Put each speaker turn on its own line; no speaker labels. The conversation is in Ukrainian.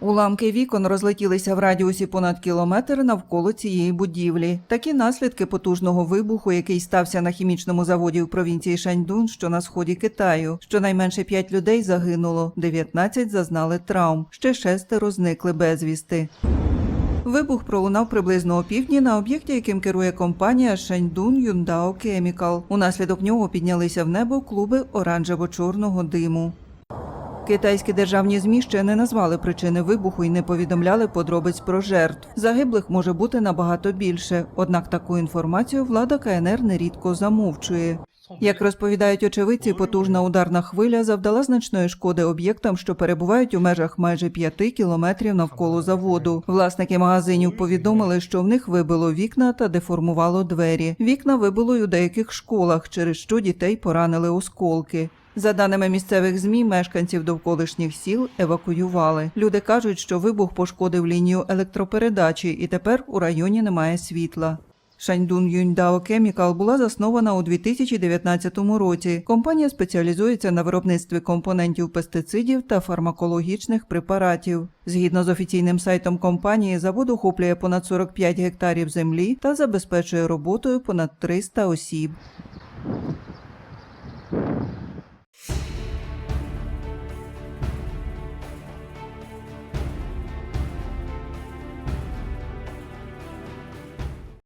Уламки вікон розлетілися в радіусі понад кілометр навколо цієї будівлі. Такі наслідки потужного вибуху, який стався на хімічному заводі в провінції Шаньдун, що на сході Китаю. Щонайменше 5 людей загинуло, 19 зазнали травм, ще шестеро зникли безвісти. Вибух пролунав приблизно о півдні на об'єкті, яким керує компанія Шаньдун Юндао Chemical. Унаслідок нього піднялися в небо клуби оранжево-чорного диму. Китайські державні змі ще не назвали причини вибуху і не повідомляли подробиць про жертв. Загиблих може бути набагато більше, однак таку інформацію влада КНР нерідко замовчує. Як розповідають очевидці, потужна ударна хвиля завдала значної шкоди об'єктам, що перебувають у межах майже п'яти кілометрів навколо заводу. Власники магазинів повідомили, що в них вибило вікна та деформувало двері. Вікна вибило й у деяких школах, через що дітей поранили осколки. За даними місцевих змі, мешканців довколишніх сіл евакуювали. Люди кажуть, що вибух пошкодив лінію електропередачі, і тепер у районі немає світла. Шаньдун Юньдао Chemical була заснована у 2019 році. Компанія спеціалізується на виробництві компонентів пестицидів та фармакологічних препаратів. Згідно з офіційним сайтом компанії, завод охоплює понад 45 гектарів землі та забезпечує роботою понад 300 осіб.